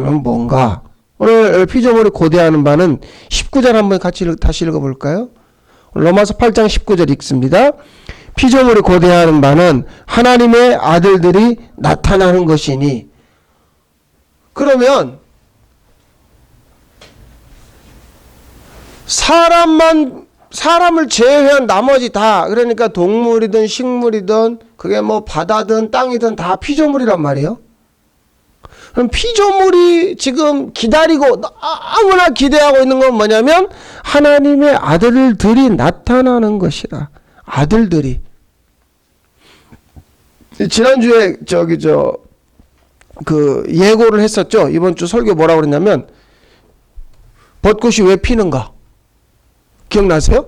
뭔가? 오늘 피조물이 고대하는 바는 19절 한번 같이 읽- 다시 읽어볼까요? 로마서 8장 19절 읽습니다. 피조물이 고대하는 바는 하나님의 아들들이 나타나는 것이니 그러면 사람만 사람을 제외한 나머지 다 그러니까 동물이든 식물이든 그게 뭐 바다든 땅이든 다 피조물이란 말이에요. 그럼 피조물이 지금 기다리고 아무나 기대하고 있는 건 뭐냐면 하나님의 아들들이 나타나는 것이라. 아들들이. 지난주에 저기 저 그 예고를 했었죠. 이번 주 설교 뭐라고 그랬냐면 벚꽃이 왜 피는가? 기억나세요?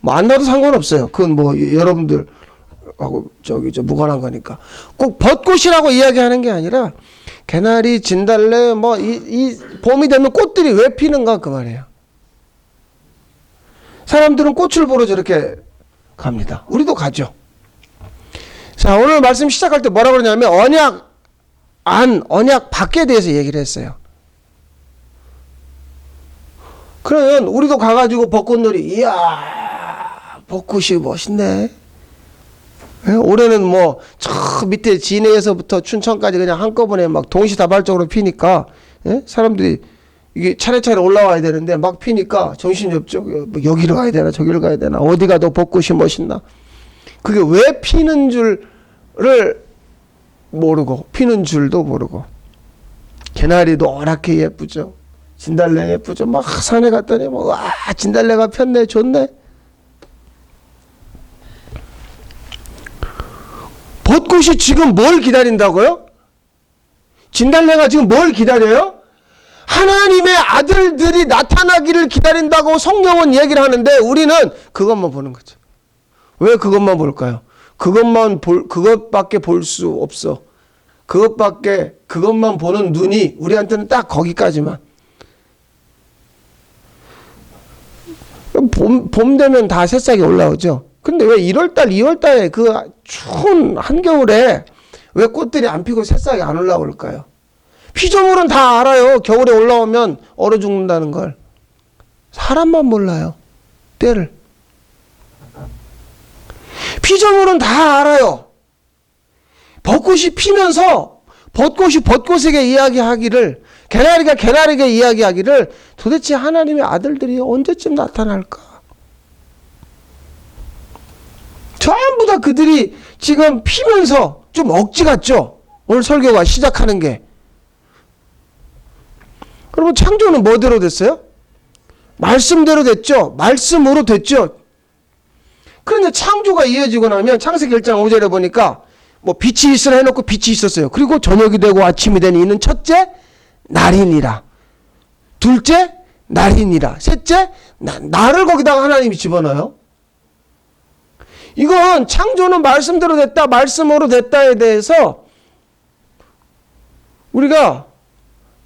뭐 안 나도 상관없어요. 그건 뭐 여러분들 하고 저기 저 무관한 거니까 꼭 벚꽃이라고 이야기하는 게 아니라 개나리, 진달래 뭐 이 이 봄이 되면 꽃들이 왜 피는가 그 말이에요. 사람들은 꽃을 보러 저렇게 갑니다. 우리도 가죠. 자 오늘 말씀 시작할 때 뭐라 그러냐면 언약 안 언약 밖에 대해서 얘기를 했어요. 그러면 우리도 가가지고 벚꽃놀이 이야 벚꽃이 멋있네. 예? 올해는 뭐 저 밑에 진해에서부터 춘천까지 그냥 한꺼번에 막 동시다발적으로 피니까 예? 사람들이 이게 차례차례 올라와야 되는데 막 피니까 정신이 없죠. 뭐 여기로 가야 되나 저기로 가야 되나 어디가 더 벚꽃이 멋있나. 그게 왜 피는 줄을 모르고 피는 줄도 모르고 개나리도 어랗게 예쁘죠. 진달래 예쁘죠. 막 산에 갔더니 뭐와 진달래가 폈네 좋네. 벚꽃이 지금 뭘 기다린다고요? 진달래가 지금 뭘 기다려요? 하나님의 아들들이 나타나기를 기다린다고 성경은 얘기를 하는데 우리는 그것만 보는 거죠. 왜 그것만 볼까요? 그것만 볼 그것밖에 볼 수 없어. 그것밖에 그것만 보는 눈이 우리한테는 딱 거기까지만. 봄, 봄 되면 다 새싹이 올라오죠. 근데 왜 1월달, 2월달에 그 추운 한겨울에 왜 꽃들이 안 피고 새싹이 안 올라올까요? 피조물은 다 알아요. 겨울에 올라오면 얼어 죽는다는 걸. 사람만 몰라요. 때를. 피조물은 다 알아요. 벚꽃이 피면서 벚꽃이 벚꽃에게 이야기하기를 개나리가 개나리에게 이야기하기를 도대체 하나님의 아들들이 언제쯤 나타날까? 전부 다 그들이 지금 피면서 좀 억지 같죠? 오늘 설교가 시작하는 게. 그러면 창조는 뭐대로 됐어요? 말씀대로 됐죠? 말씀으로 됐죠? 그런데 창조가 이어지고 나면 창세기 1장 5절에 보니까 뭐 빛이 있으라 해놓고 빛이 있었어요. 그리고 저녁이 되고 아침이 되니 이는 첫째 날이니라. 둘째 날이니라. 셋째 나, 나를 거기다가 하나님이 집어넣어요. 이건 창조는 말씀대로 됐다, 말씀으로 됐다에 대해서 우리가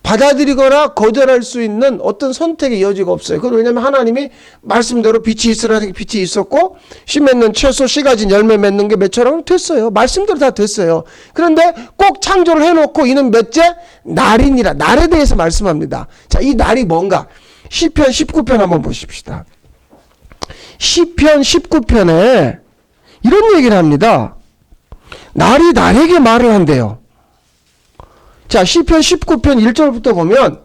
받아들이거나 거절할 수 있는 어떤 선택의 여지가 없어요. 그건 왜냐하면 하나님이 말씀대로 빛이 있으라는 게 빛이 있었고 씨 맺는 채소 씨 가진 열매 맺는 게 몇처럼 됐어요. 말씀대로 다 됐어요. 그런데 꼭 창조를 해놓고 이는 몇째 날이니라 날에 대해서 말씀합니다. 자, 이 날이 뭔가 시편 19편 한번 보십시다. 시편 19편에 이런 얘기를 합니다. 날이 날에게 말을 한대요. 자, 시편 19편 1절부터 보면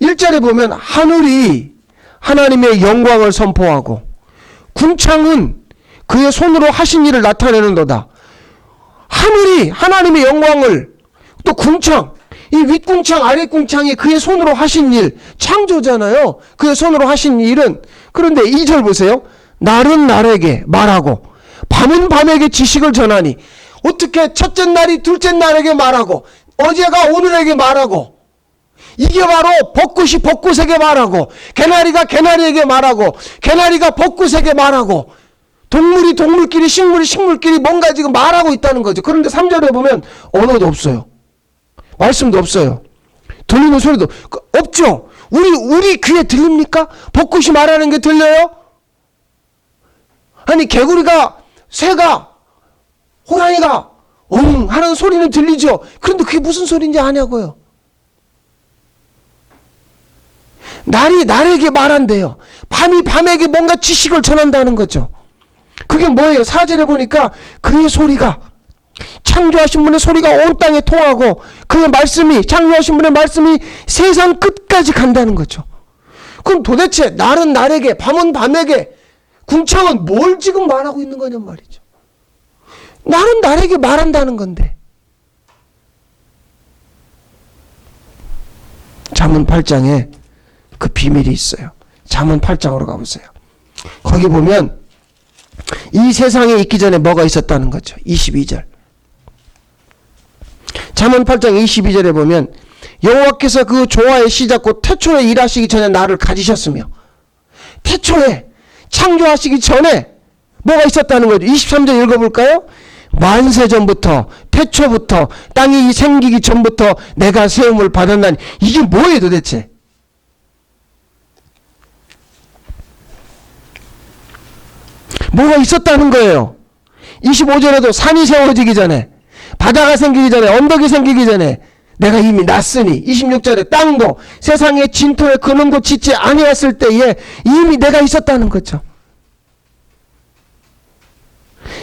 1절에 보면 하늘이 하나님의 영광을 선포하고 궁창은 그의 손으로 하신 일을 나타내는도다. 하늘이 하나님의 영광을 또 궁창 이 윗궁창 아랫궁창이 그의 손으로 하신 일 창조잖아요. 그의 손으로 하신 일은 그런데 2절 보세요. 날은 날에게 말하고 밤은 밤에게 지식을 전하니 어떻게 첫째 날이 둘째 날에게 말하고 어제가 오늘에게 말하고 이게 바로 벚꽃이 벚꽃에게 말하고 개나리가 개나리에게 말하고 개나리가 벚꽃에게 말하고 동물이 동물끼리 식물이 식물끼리 뭔가 지금 말하고 있다는 거죠. 그런데 3절에 보면 언어도 없어요. 말씀도 없어요. 들리는 소리도 그- 없죠. 우리 우리 귀에 들립니까? 벚꽃이 말하는 게 들려요? 아니 개구리가 새가 호랑이가 엉 하는 소리는 들리죠. 그런데 그게 무슨 소리인지 아냐고요. 날이 날에게 말한대요. 밤이 밤에게 뭔가 지식을 전한다는 거죠. 그게 뭐예요? 사절에 보니까 그의 소리가 창조하신 분의 소리가 온 땅에 통하고 그의 말씀이 창조하신 분의 말씀이 세상 끝까지 간다는 거죠. 그럼 도대체 날은 날에게 밤은 밤에게 궁창은 뭘 지금 말하고 있는 거냔 말이죠. 날은 날에게 말한다는 건데. 잠언 8장에 그 비밀이 있어요. 잠언 8장으로 가보세요. 거기 보면 이 세상에 있기 전에 뭐가 있었다는 거죠. 22절. 잠언 8장 22절에 보면 여호와께서 그 조화의 시작 곧 태초에 일하시기 전에 나를 가지셨으며 태초에 창조하시기 전에 뭐가 있었다는 거죠. 23절 읽어볼까요? 만세 전부터 태초부터 땅이 생기기 전부터 내가 세움을 받았나니 이게 뭐예요 도대체? 뭐가 있었다는 거예요. 25절에도 산이 세워지기 전에 바다가 생기기 전에 언덕이 생기기 전에 내가 이미 났으니 26절에 땅도 세상의 진토에 근원도 짓지 아니었을 때에 이미 내가 있었다는 거죠.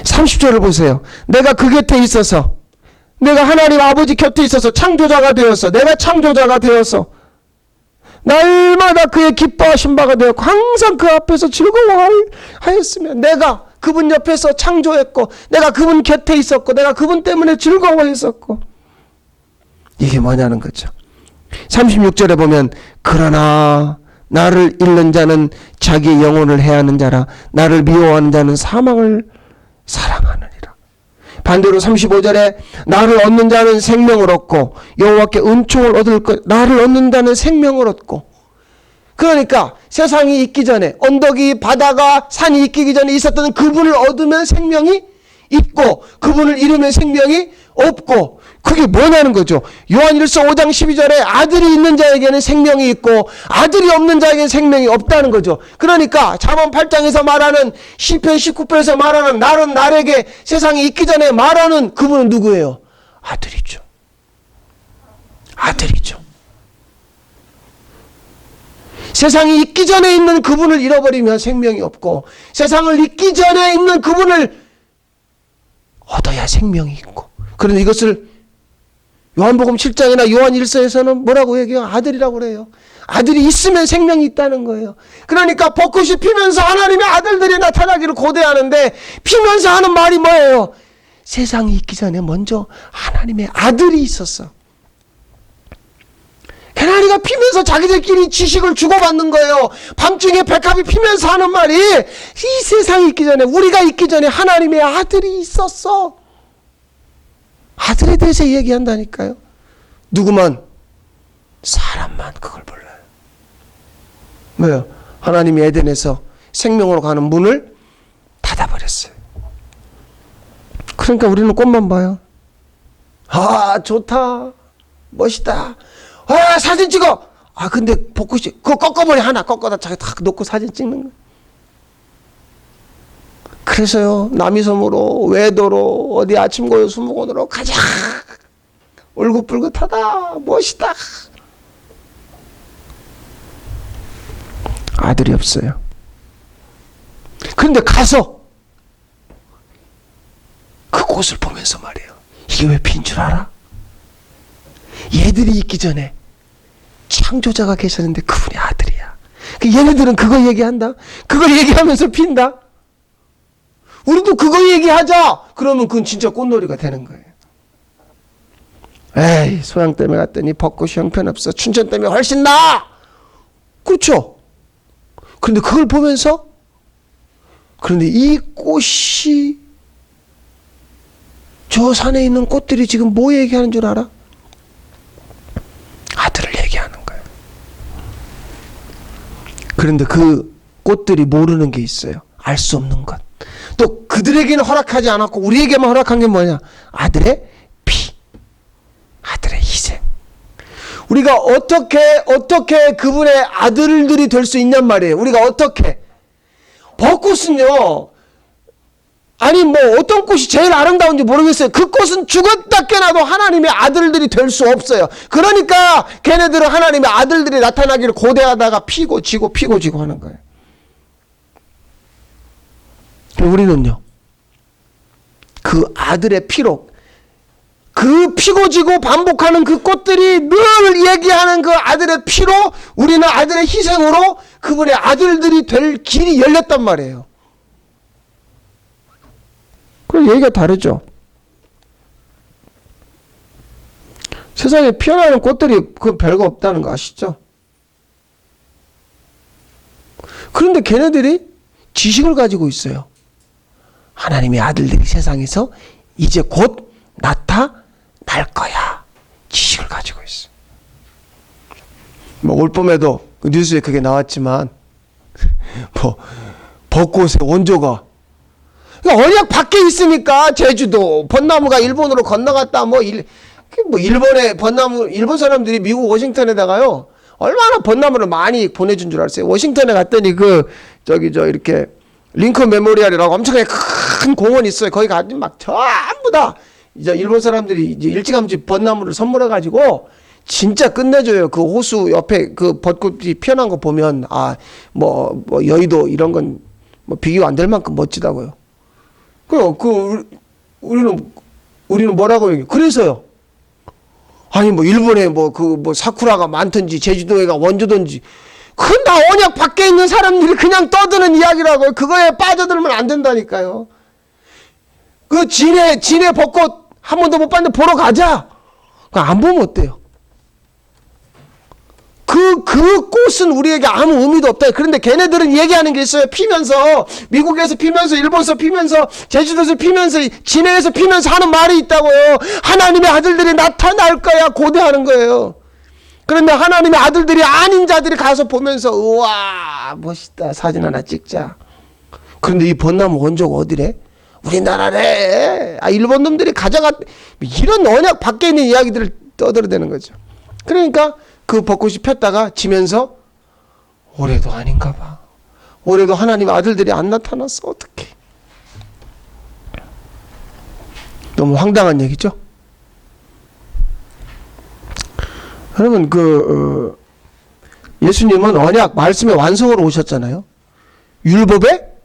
30절을 보세요. 내가 그 곁에 있어서 내가 하나님 아버지 곁에 있어서 창조자가 되어서 내가 창조자가 되어서 날마다 그의 기뻐하신 바가 되었고 항상 그 앞에서 즐거워하였으며 내가 그분 옆에서 창조했고 내가 그분 곁에 있었고 내가 그분 때문에 즐거워했었고 이게 뭐냐는 거죠. 36절에 보면 그러나 나를 잃는 자는 자기 영혼을 해하는 자라 나를 미워하는 자는 사망을 사랑하느니라. 반대로 35절에 나를 얻는 자는 생명을 얻고 여호와께 은총을 얻을 것 나를 얻는 자는 생명을 얻고 그러니까 세상이 있기 전에 언덕이 바다가 산이 있기 전에 있었던 그분을 얻으면 생명이 있고 그분을 잃으면 생명이 없고 그게 뭐냐는 거죠. 요한일서 5장 12절에 아들이 있는 자에게는 생명이 있고 아들이 없는 자에게는 생명이 없다는 거죠. 그러니까 잠언 8장에서 말하는 시편 19편에서 말하는 나는 날에게 세상이 있기 전에 말하는 그분은 누구예요? 아들이죠. 아들이죠. 세상이 있기 전에 있는 그분을 잃어버리면 생명이 없고 세상을 잊기 전에 있는 그분을 얻어야 생명이 있고 그런데 이것을 요한복음 7장이나 요한 1서에서는 뭐라고 얘기해요? 아들이라고 그래요. 아들이 있으면 생명이 있다는 거예요. 그러니까 벚꽃이 피면서 하나님의 아들들이 나타나기를 고대하는데 피면서 하는 말이 뭐예요? 세상이 있기 전에 먼저 하나님의 아들이 있었어. 개나리가 피면서 자기들끼리 지식을 주고받는 거예요. 밤중에 백합이 피면서 하는 말이 이 세상이 있기 전에 우리가 있기 전에 하나님의 아들이 있었어. 아들에 대해서 얘기한다니까요. 누구만 사람만 그걸 몰라요. 왜요? 하나님이 에덴에서 생명으로 가는 문을 닫아버렸어요. 그러니까 우리는 꽃만 봐요. 아 좋다, 멋있다. 아 사진 찍어. 아 근데 벚꽃이 그거 꺾어버려 하나 꺾어다 자기 탁 놓고 사진 찍는 거. 그래서요 남이섬으로 외도로 어디 아침고요 수목원으로 가자. 울긋불긋하다. 멋있다. 아들이 없어요. 그런데 가서 그 꽃을 보면서 말이에요. 이게 왜 핀 줄 알아? 얘들이 있기 전에 창조자가 계셨는데 그분이 아들이야. 그 얘네들은 그거 얘기한다? 그걸 얘기하면서 핀다 우리도 그거 얘기하자. 그러면 그건 진짜 꽃놀이가 되는 거예요. 에이, 소양 때문에 갔더니 벚꽃이 형편없어. 춘천 때문에 훨씬 나아! 그렇죠. 그런데 그걸 보면서, 그런데 이 꽃이, 저 산에 있는 꽃들이 지금 뭐 얘기하는 줄 알아? 아들을 얘기하는 거예요. 그런데 그 꽃들이 모르는 게 있어요. 알 수 없는 것. 또 그들에게는 허락하지 않았고 우리에게만 허락한 게 뭐냐? 아들의 피, 아들의 희생. 우리가 어떻게 어떻게 그분의 아들들이 될 수 있냔 말이에요. 우리가 어떻게 벚꽃은요 아니 뭐 어떤 꽃이 제일 아름다운지 모르겠어요. 그 꽃은 죽었다 깨나도 하나님의 아들들이 될 수 없어요. 그러니까 걔네들은 하나님의 아들들이 나타나기를 고대하다가 피고 지고 피고 지고 하는 거예요. 우리는요. 그 아들의 피로 그 피고 지고 반복하는 그 꽃들이 늘 얘기하는 그 아들의 피로 우리는 아들의 희생으로 그분의 아들들이 될 길이 열렸단 말이에요. 그 얘기가 다르죠. 세상에 피어나는 꽃들이 그 별거 없다는 거 아시죠? 그런데 걔네들이 지식을 가지고 있어요. 하나님의 아들들이 세상에서 이제 곧 나타날 거야. 지식을 가지고 있어. 뭐올 봄에도 그 뉴스에 그게 나왔지만 뭐 벚꽃의 원조가 그러니까 언약 밖에 있으니까 제주도 벚나무가 일본으로 건너갔다 뭐, 일, 그뭐 일본에 벚나무 일본 사람들이 미국 워싱턴에다가요 얼마나 벚나무를 많이 보내준 줄 알았어요 워싱턴에 갔더니 그 저기 저 이렇게 링컨 메모리얼이라고 엄청나게 큰 공원이 있어요 거기 가면 막 전부 다 이제 일본 사람들이 이제 일찌감치 벚나무를 선물해 가지고 진짜 끝내줘요 그 호수 옆에 그 벚꽃이 피어난 거 보면 아뭐 뭐 여의도 이런 건 뭐 비교 안 될 만큼 멋지다고요. 그, 그, 우리- 우리는, 우리는 뭐라고 얘기해? 그래서요. 아니, 뭐, 일본에 뭐, 그, 뭐, 사쿠라가 많든지, 제주도에가 원조든지. 그나 언약 밖에 있는 사람들이 그냥 떠드는 이야기라고요. 그거에 빠져들면 안 된다니까요. 그 진해, 진해 벚꽃 한 번도 못 봤는데 보러 가자. 안 보면 어때요? 그, 그 꽃은 우리에게 아무 의미도 없다. 그런데 걔네들은 얘기하는 게 있어요. 피면서, 미국에서 피면서, 일본에서 피면서, 제주도에서 피면서, 진해에서 피면서 하는 말이 있다고요. 하나님의 아들들이 나타날 거야. 고대하는 거예요. 그런데 하나님의 아들들이 아닌 자들이 가서 보면서, 우와, 멋있다. 사진 하나 찍자. 그런데 이 벚나무 원조가 어디래? 우리나라래. 아, 일본 놈들이 가져갔, 이런 언약 밖에 있는 이야기들을 떠들어대는 거죠. 그러니까 그 벚꽃이 폈다가 지면서 올해도 아닌가 봐. 올해도 하나님 아들들이 안 나타났어. 어떡해. 너무 황당한 얘기죠? 여러분, 그, 어, 예수님은 언약, 말씀의 완성으로 오셨잖아요. 율법의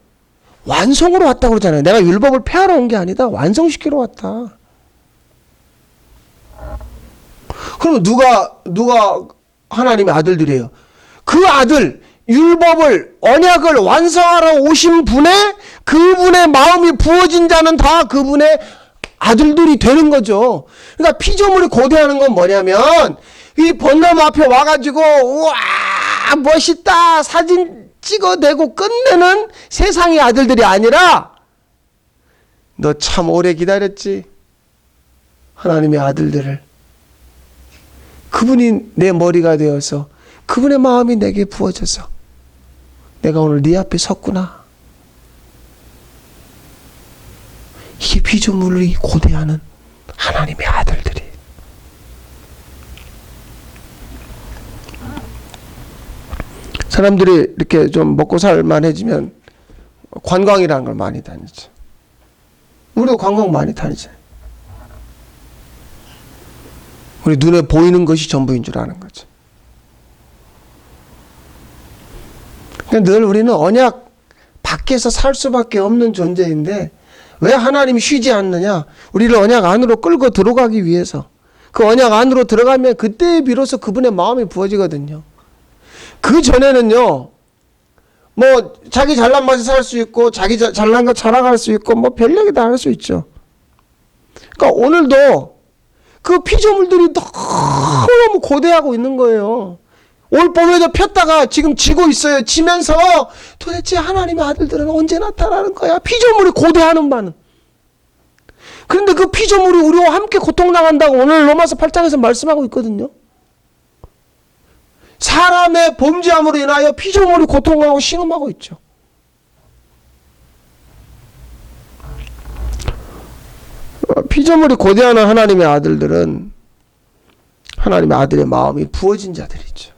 완성으로 왔다고 그러잖아요. 내가 율법을 폐하러 온 게 아니다. 완성시키러 왔다. 그럼 누가 누가 하나님의 아들들이에요? 그 아들 율법을 언약을 완성하러 오신 분의 그분의 마음이 부어진 자는 다 그분의 아들들이 되는 거죠. 그러니까 피조물이 고대하는 건 뭐냐면 이 벚나무 앞에 와가지고 우와 멋있다 사진 찍어내고 끝내는 세상의 아들들이 아니라 너 참 오래 기다렸지? 하나님의 아들들을. 그분이 내 머리가 되어서 그분의 마음이 내게 부어져서 내가 오늘 네 앞에 섰구나. 이게 피조물이 고대하는 하나님의 아들들이. 사람들이 이렇게 좀 먹고 살만해지면 관광이라는 걸 많이 다니죠. 우리도 관광 많이 다니잖아요. 우리 눈에 보이는 것이 전부인 줄 아는 거죠. 그러니까 늘 우리는 언약 밖에서 살 수밖에 없는 존재인데 왜 하나님이 쉬지 않느냐? 우리를 언약 안으로 끌고 들어가기 위해서 그 언약 안으로 들어가면 그때 비로소 그분의 마음이 부어지거든요. 그 전에는요. 뭐 자기 잘난 맛에 살 수 있고 자기 자- 잘난 거 자랑할 수 있고 뭐 별 얘기 다 할 수 있죠. 그러니까 오늘도 그 피조물들이 너무 고대하고 있는 거예요. 올 봄에도 폈다가 지금 지고 있어요. 지면서 도대체 하나님의 아들들은 언제 나타나는 거야? 피조물이 고대하는 바는. 그런데 그 피조물이 우리와 함께 고통당한다고 오늘 로마서 8장에서 말씀하고 있거든요. 사람의 범죄함으로 인하여 피조물이 고통하고 신음하고 있죠. 어, 피조물이 고대하는 하나님의 아들들은 하나님의 아들의 마음이 부어진 자들이죠.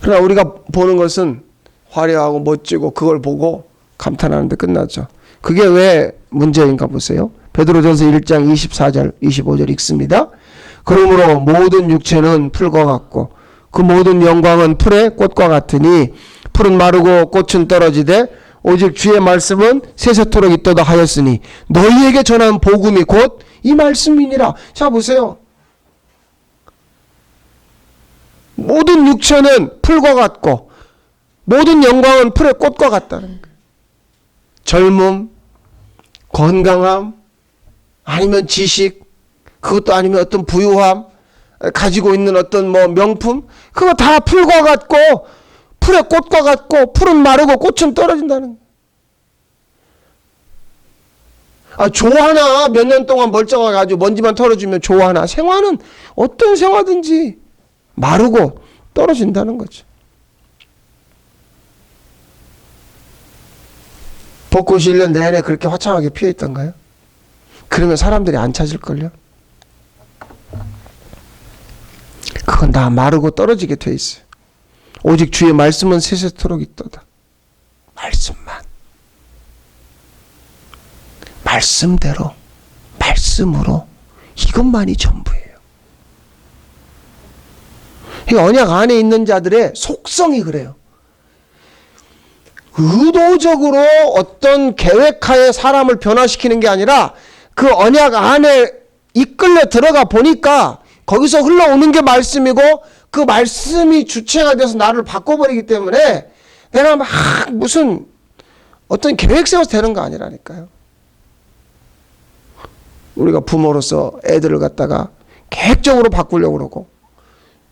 그러나 우리가 보는 것은 화려하고 멋지고 그걸 보고 감탄하는데 끝났죠. 그게 왜 문제인가 보세요. 베드로전서 1장 24절 25절 읽습니다. 그러므로 모든 육체는 풀과 같고 그 모든 영광은 풀의 꽃과 같으니 풀은 마르고 꽃은 떨어지되 오직 주의 말씀은 세세토록 있도다 하였으니 너희에게 전한 복음이 곧 이 말씀이니라. 자 보세요. 모든 육체는 풀과 같고 모든 영광은 풀의 꽃과 같다는 거예요. 젊음, 건강함, 아니면 지식, 그것도 아니면 어떤 부유함, 가지고 있는 어떤 뭐 명품, 그거 다 풀과 같고 풀의 꽃과 같고 풀은 마르고 꽃은 떨어진다는. 아, 조 하나 몇 년 동안 멀쩡하게 가지고 먼지만 털어주면 조 하나 생화는 어떤 생화든지 마르고 떨어진다는 거죠. 벚꽃이 1년 내내 그렇게 화창하게 피어 있던가요? 그러면 사람들이 안 찾을걸요? 그건 다 마르고 떨어지게 돼 있어요. 오직 주의 말씀은 세세토록 있도다. 말씀만. 말씀대로, 말씀으로 이것만이 전부예요. 이 언약 안에 있는 자들의 속성이 그래요. 의도적으로 어떤 계획하에 사람을 변화시키는 게 아니라 그 언약 안에 이끌려 들어가 보니까 거기서 흘러오는 게 말씀이고 그 말씀이 주체가 돼서 나를 바꿔버리기 때문에 내가 막 무슨 어떤 계획 세워서 되는 거 아니라니까요. 우리가 부모로서 애들을 갖다가 계획적으로 바꾸려고 그러고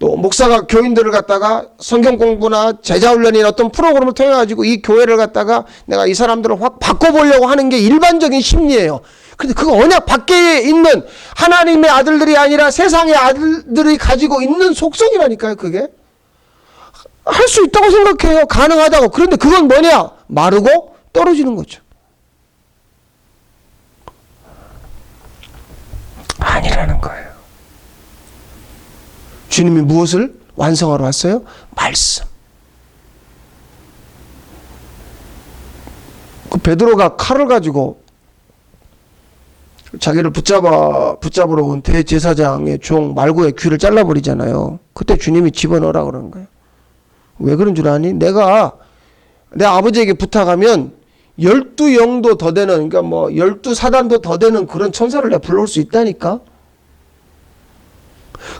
또 목사가 교인들을 갖다가 성경 공부나 제자 훈련이나 어떤 프로그램을 통해 가지고 이 교회를 갖다가 내가 이 사람들을 확 바꿔 보려고 하는 게 일반적인 심리예요. 근데 그거 언약 밖에 있는 하나님의 아들들이 아니라 세상의 아들들이 가지고 있는 속성이라니까요, 그게. 할 수 있다고 생각해요. 가능하다고. 그런데 그건 뭐냐? 마르고 떨어지는 거죠. 아니라는 거예요. 주님이 무엇을 완성하러 왔어요? 말씀. 그 베드로가 칼을 가지고 자기를 붙잡아 붙잡으러 온 대제사장의 종 말고의 귀를 잘라버리잖아요. 그때 주님이 집어넣으라 그러는 거예요. 왜 그런 줄 아니? 내가 내 아버지에게 부탁하면 열두 영도 더 되는 그러니까 뭐 열두 사단도 더 되는 그런 천사를 내가 불러올 수 있다니까.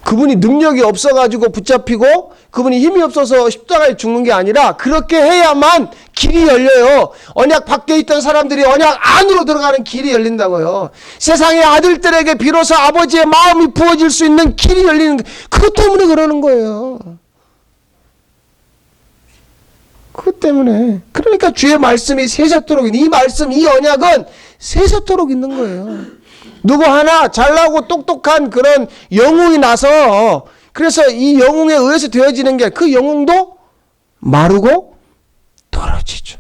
그분이 능력이 없어가지고 붙잡히고 그분이 힘이 없어서 십자가에 죽는 게 아니라 그렇게 해야만 길이 열려요. 언약 밖에 있던 사람들이 언약 안으로 들어가는 길이 열린다고요. 세상의 아들들에게 비로소 아버지의 마음이 부어질 수 있는 길이 열리는 그것 때문에 그러는 거예요. 그것 때문에 그러니까 주의 말씀이 세세토록 이 말씀 이 언약은 세세토록 있는 거예요. 누구 하나 잘나고 똑똑한 그런 영웅이 나서 그래서 이 영웅에 의해서 되어지는 게 그 영웅도 마르고 떨어지죠.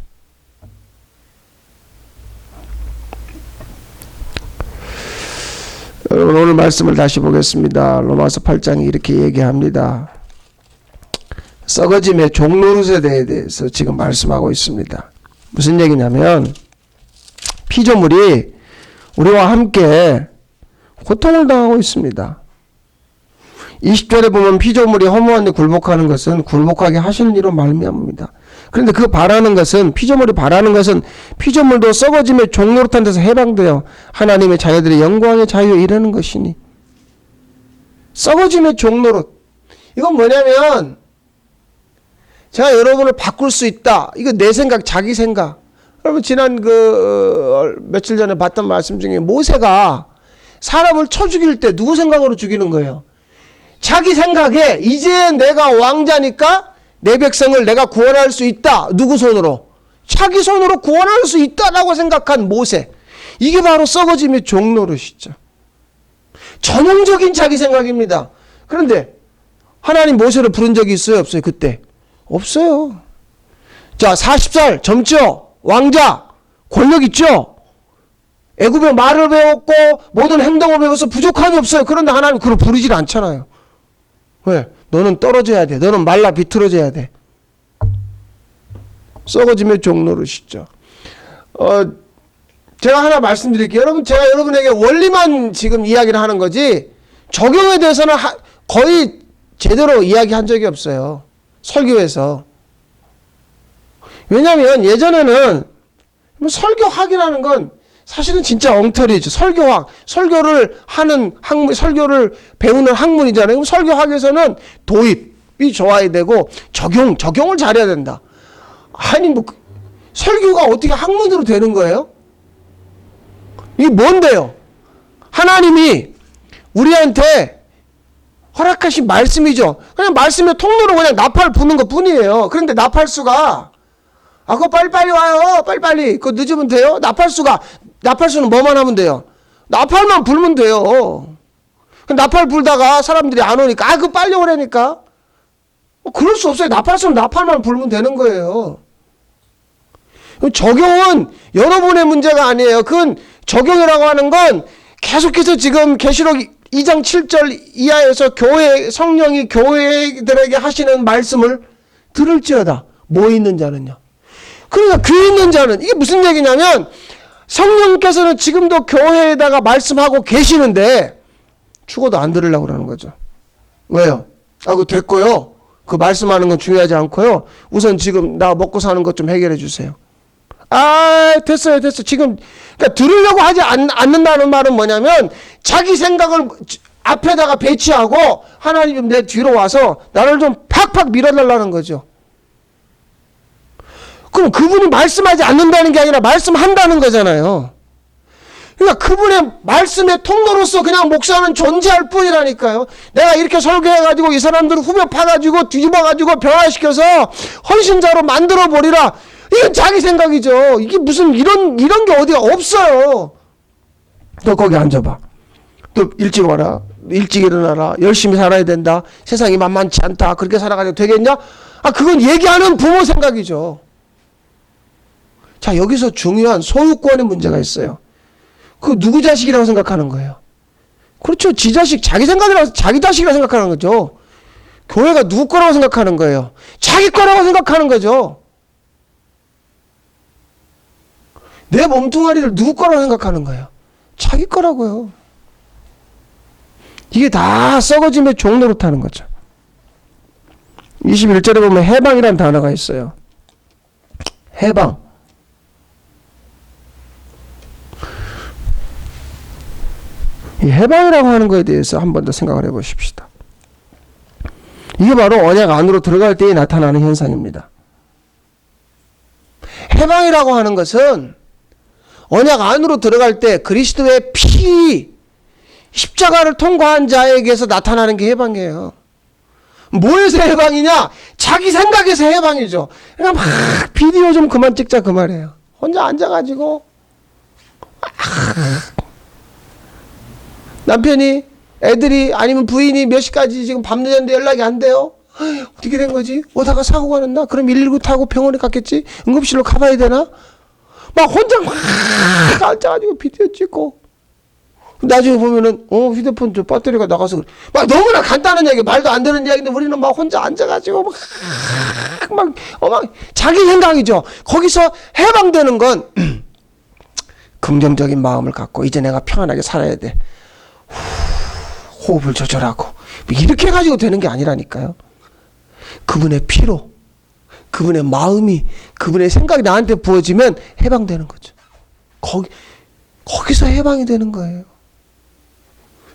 여러분 오늘 말씀을 다시 보겠습니다. 로마서 8장이 이렇게 얘기합니다. 썩어짐의 종노릇에 대해서 지금 말씀하고 있습니다. 무슨 얘기냐면 피조물이 우리와 함께 고통을 당하고 있습니다. 20절에 보면 피조물이 허무한데 굴복하는 것은 굴복하게 하시는 이로 말미암습니다. 그런데 그 바라는 것은 피조물이 바라는 것은 피조물도 썩어짐의 종노릇한 데서 해방되어 하나님의 자녀들의 영광의 자유에 이르는 것이니 썩어짐의 종노릇 이건 뭐냐면 제가 여러분을 바꿀 수 있다. 이거 내 생각, 자기 생각. 여러분 지난 그 어, 며칠 전에 봤던 말씀 중에 모세가 사람을 쳐 죽일 때 누구 생각으로 죽이는 거예요? 자기 생각에 이제 내가 왕자니까 내 백성을 내가 구원할 수 있다. 누구 손으로? 자기 손으로 구원할 수 있다라고 생각한 모세. 이게 바로 썩어짐의 종노릇이죠. 전형적인 자기 생각입니다. 그런데 하나님 모세를 부른 적이 있어요, 없어요? 그때 없어요. 자, 40살 젊죠? 왕자 권력 있죠. 애굽의 말을 배웠고 모든 행동을 배워서 부족함이 없어요. 그런데 하나님 그걸 부르질 않잖아요. 왜? 너는 떨어져야 돼. 너는 말라 비틀어져야 돼. 썩어짐의 종로를 시죠. 어, 제가 하나 말씀드릴게요. 여러분, 제가 여러분에게 원리만 지금 이야기를 하는 거지, 적용에 대해서는 하- 거의 제대로 이야기한 적이 없어요. 설교에서. 왜냐면 예전에는 뭐 설교학이라는 건 사실은 진짜 엉터리죠. 설교학, 설교를 하는 학문, 설교를 배우는 학문이잖아요. 그럼 설교학에서는 도입이 좋아야 되고 적용, 적용을 잘해야 된다. 아니 뭐 그- 설교가 어떻게 학문으로 되는 거예요? 이게 뭔데요? 하나님이 우리한테 허락하신 말씀이죠. 그냥 말씀의 통로로 그냥 나팔 부는 것 뿐이에요. 그런데 나팔수가 아, 그거 빨리빨리 와요. 빨리빨리. 그거 늦으면 돼요? 나팔수가, 나팔수는 뭐만 하면 돼요? 나팔만 불면 돼요. 그 나팔 불다가 사람들이 안 오니까, 아, 그거 빨리 오라니까. 어, 그럴 수 없어요. 나팔수는 나팔만 불면 되는 거예요. 적용은 여러분의 문제가 아니에요. 그건 적용이라고 하는 건 계속해서 지금 계시록 2장 7절 이하에서 교회 성령이 교회들에게 하시는 말씀을 들을지어다. 뭐 있는 자는요. 그러니까 귀 있는 자는 이게 무슨 얘기냐면 성령께서는 지금도 교회에다가 말씀하고 계시는데 죽어도 안 들으려고 그러는 거죠. 왜요? 아, 그 됐고요. 그 말씀하는 건 중요하지 않고요. 우선 지금 나 먹고 사는 것 좀 해결해 주세요. 아, 됐어요, 됐어. 지금, 그러니까 들으려고 하지 않, 않는다는 말은 뭐냐면, 자기 생각을 앞에다가 배치하고, 하나님 내 뒤로 와서, 나를 좀 팍팍 밀어달라는 거죠. 그럼 그분이 말씀하지 않는다는 게 아니라, 말씀한다는 거잖아요. 그러니까 그분의 말씀의 통로로서 그냥 목사는 존재할 뿐이라니까요. 내가 이렇게 설교해가지고 이 사람들을 후벼 파가지고 뒤집어가지고 변화시켜서 헌신자로 만들어 버리라. 이건 자기 생각이죠. 이게 무슨 이런 이런 게 어디가 없어요. 너 거기 앉아봐. 또 일찍 와라. 일찍 일어나라. 열심히 살아야 된다. 세상이 만만치 않다. 그렇게 살아가지고 되겠냐? 아 그건 얘기하는 부모 생각이죠. 자 여기서 중요한 소유권의 문제가 있어요. 그 누구 자식이라고 생각하는 거예요. 그렇죠. 지 자식, 자기 생각이라고, 자기 자식이라고 생각하는 거죠. 교회가 누구 거라고 생각하는 거예요. 자기 거라고 생각하는 거죠. 내 몸뚱아리를 누구 거라고 생각하는 거예요. 자기 거라고요. 이게 다 썩어짐의 종로로 타는 거죠. 21절에 보면 해방이라는 단어가 있어요. 해방. 이 해방이라고 하는 것에 대해서 한 번 더 생각을 해 보십시다. 이게 바로 언약 안으로 들어갈 때에 나타나는 현상입니다. 해방이라고 하는 것은 언약 안으로 들어갈 때 그리스도의 피, 십자가를 통과한 자에게서 나타나는 게 해방이에요. 뭐에서 해방이냐? 자기 생각에서 해방이죠. 그러니까 막 비디오 좀 그만 찍자 그 말이에요. 혼자 앉아가지고 남편이 애들이 아니면 부인이 몇 시까지 지금 밤늦었는데 연락이 안 돼요. 어떻게 된 거지? 오다가 사고가 났나? 그럼 119 타고 병원에 갔겠지? 응급실로 가봐야 되나? 막 혼자 막 앉아가지고 비디오 찍고 나중에 보면은 어 휴대폰 저 배터리가 나가서 그래. 막 너무나 간단한 얘기 말도 안 되는 얘기인데 우리는 막 혼자 앉아가지고 막 막 어, 막 자기 생각이죠. 거기서 해방되는 건 긍정적인 마음을 갖고 이제 내가 평안하게 살아야 돼. 호흡을 조절하고 뭐 이렇게 해가지고 되는 게 아니라니까요. 그분의 피로, 그분의 마음이, 그분의 생각이 나한테 부어지면 해방되는 거죠. 거기 거기서 해방이 되는 거예요.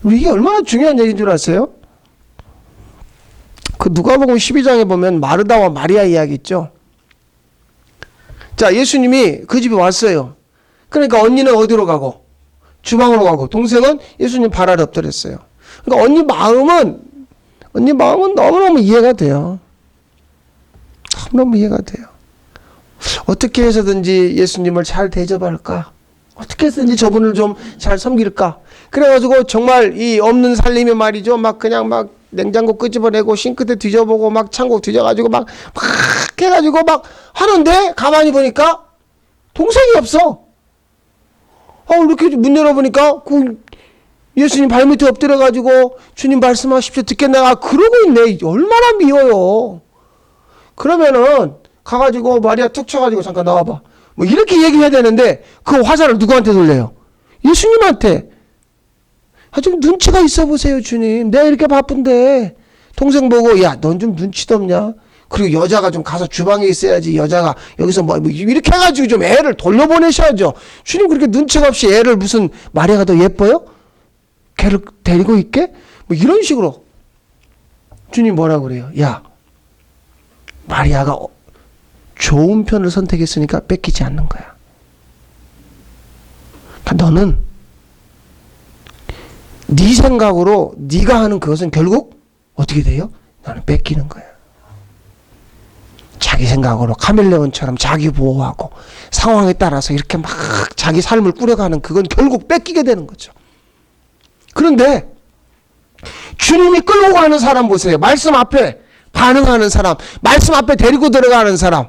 이게 얼마나 중요한 얘기인 줄 아세요? 그 누가복음 12장에 보면 마르다와 마리아 이야기 있죠. 자, 예수님이 그 집에 왔어요. 그러니까 언니는 어디로 가고 주방으로 가고 동생은 예수님 발 아래 엎드렸어요. 그러니까 언니 마음은 언니 마음은 너무너무 이해가 돼요. 너무너무 이해가 돼요. 어떻게 해서든지 예수님을 잘 대접할까? 어떻게 해서든지 저분을 좀 잘 섬길까? 그래가지고 정말 이 없는 살림이 말이죠. 막 그냥 막 냉장고 끄집어내고 싱크대 뒤져보고 막 창고 뒤져가지고 막, 막 해가지고 막 하는데 가만히 보니까 동생이 없어. 어, 이렇게 문 열어보니까 그 예수님 발밑에 엎드려가지고 주님 말씀하십시오 듣겠나? 아, 그러고 있네. 얼마나 미워요. 그러면은 가가지고 마리아 툭 쳐가지고 잠깐 나와봐. 뭐 이렇게 얘기해야 되는데 그 화살을 누구한테 돌려요? 예수님한테. 아, 좀 눈치가 있어 보세요, 주님. 내가 이렇게 바쁜데. 동생 보고, 야, 넌 좀 눈치도 없냐? 그리고 여자가 좀 가서 주방에 있어야지. 여자가 여기서 뭐, 뭐 이렇게 해가지고 좀 애를 돌려보내셔야죠. 주님 그렇게 눈치가 없이 애를 무슨 마리아가 더 예뻐요? 걔를 데리고 있게? 뭐 이런 식으로. 주님 뭐라 그래요? 야, 마리아가 어- 좋은 편을 선택했으니까 뺏기지 않는 거야. 그러니까 너는 네 생각으로 네가 하는 그것은 결국 어떻게 돼요? 나는 뺏기는 거야. 자기 생각으로 카멜레온처럼 자기 보호하고 상황에 따라서 이렇게 막 자기 삶을 꾸려가는 그건 결국 뺏기게 되는 거죠. 그런데 주님이 끌고 가는 사람 보세요. 말씀 앞에 반응하는 사람, 말씀 앞에 데리고 들어가는 사람.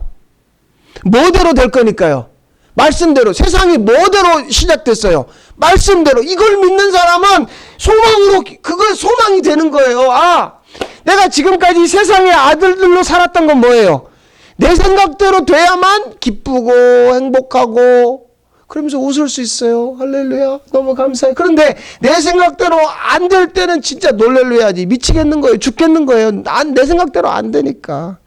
뭐대로 될 거니까요. 말씀대로 세상이 뭐대로 시작됐어요. 말씀대로 이걸 믿는 사람은 소망으로 그걸 소망이 되는 거예요. 아, 내가 지금까지 세상의 아들들로 살았던 건 뭐예요? 내 생각대로 돼야만 기쁘고 행복하고 그러면서 웃을 수 있어요. 할렐루야. 너무 감사해. 그런데 내 생각대로 안 될 때는 진짜 놀랄래야지. 미치겠는 거예요. 죽겠는 거예요. 난 내 생각대로 안 되니까.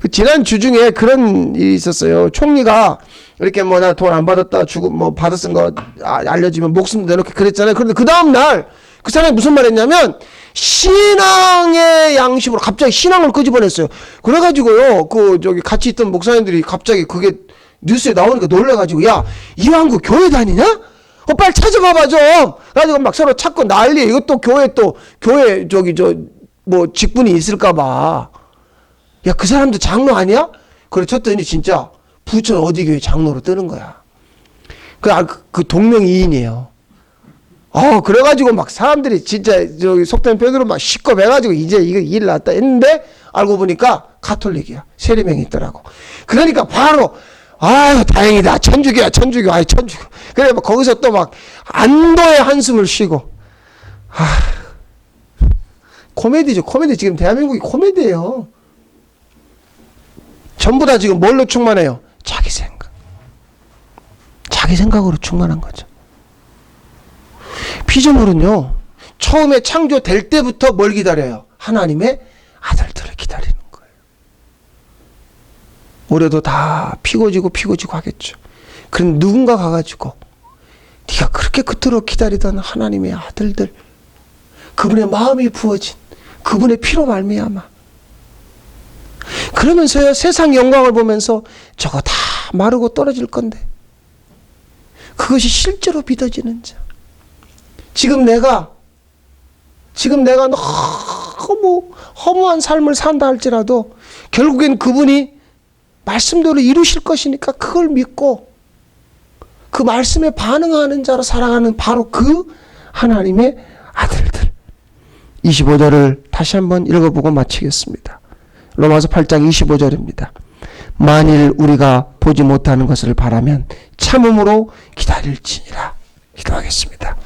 그 지난 주 중에 그런 일이 있었어요. 총리가 이렇게 뭐 나 돈 안 받았다 주고 뭐 받았은 거 아- 알려주면 목숨 내놓게 그랬잖아요. 그런데 그 다음 날 그 사람이 무슨 말 했냐면 신앙의 양심으로 갑자기 신앙을 끄집어냈어요. 그래가지고요. 그 저기 같이 있던 목사님들이 갑자기 그게 뉴스에 나오니까 놀래가지고 야 이왕구 교회 다니냐? 어 빨리 찾아봐봐 좀. 가지고 막 서로 찾고 난리. 이것도 교회 또 교회 저기 저 뭐 직분이 있을까봐. 야, 그 사람도 장로 아니야? 그래 쳤더니 진짜 부천 어디 교회 장로로 뜨는 거야. 그, 아, 그, 그 동명이인이에요. 어, 그래가지고 막 사람들이 진짜 저기 속된 표현으로 막 시겁해가지고 이제 이거 일 났다 했는데 알고 보니까 가톨릭이야. 세례명이 있더라고. 그러니까 바로 아유 다행이다 천주교야 천주교 아이 천주교 그래 막 거기서 또 막 안도의 한숨을 쉬고 아 코미디죠 코미디 지금 대한민국이 코미디예요 전부 다 지금 뭘로 충만해요? 자기 생각. 자기 생각으로 충만한 거죠. 피조물은요, 처음에 창조될 때부터 뭘 기다려요? 하나님의 아들들을 기다리는 거예요. 올해도 다 피고 지고 피고 지고 하겠죠. 그럼 누군가 가가지고, 네가 그렇게 그토록 기다리던 하나님의 아들들, 그분의 마음이 부어진, 그분의 피로 말미암아 그러면서요 세상 영광을 보면서 저거 다 마르고 떨어질 건데 그것이 실제로 믿어지는 자 지금 내가 지금 내가 너무 허무한 삶을 산다 할지라도 결국엔 그분이 말씀대로 이루실 것이니까 그걸 믿고 그 말씀에 반응하는 자로 살아가는 바로 그 하나님의 아들들 25절을 다시 한번 읽어보고 마치겠습니다. 로마서 8장 25절입니다. 만일 우리가 보지 못하는 것을 바라면 참음으로 기다릴지니라. 기도하겠습니다.